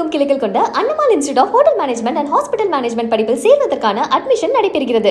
தமிழகமெங்கும் கிளைகள் கொண்ட Annamal institute of hotel management and hospital management படிப்பில் சேர்வதற்கான அட்மிஷன் நடைபெறுகிறது.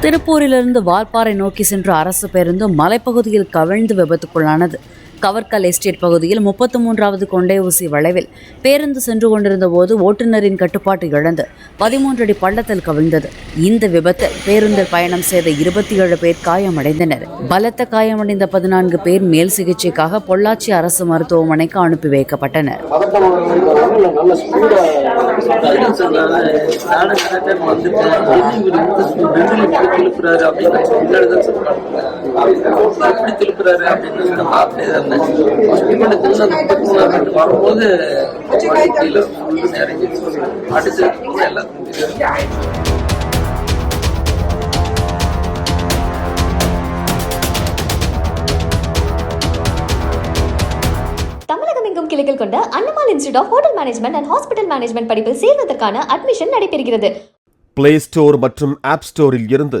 திருப்பூரிலிருந்து வால்பாறை நோக்கி சென்ற அரசு பேருந்து மலைப்பகுதியில் கவிழ்ந்து விபத்துக்குள்ளானது. கவர்கல் எஸ்டேட் பகுதியில் முப்பத்து மூன்றாவது கொண்டை ஊசி வளைவில் பேருந்து சென்று கொண்டிருந்த போது ஓட்டுநரின் கட்டுப்பாட்டு இழந்து பதிமூன்று அடி பள்ளத்தில் கவிழ்ந்தது. இந்த விபத்தில் பேருந்தில் பயணம் செய்த இருபத்தி ஏழு பேர் காயமடைந்தனர். பலத்த காயமடைந்த பதினான்கு பேர் மேல் சிகிச்சைக்காக பொள்ளாச்சி அரசு மருத்துவமனைக்கு அனுப்பி வைக்கப்பட்டனர். பதட்டமான திருப்புறாரு நான் பார்த்துட்டே தான் இருந்தேன் ஹாஸ்பிட்டலுக்கு வரும்போது தெரிஞ்சது. தமிழகமெங்கும் கிளைகள் கொண்ட Annamal institute of hotel management and hospital management படிப்பில் சேர்வதற்கான அட்மிஷன் நடைபெறுகிறது பிளே ஸ்டோர் மற்றும் ஆப் ஸ்டோரில் இருந்து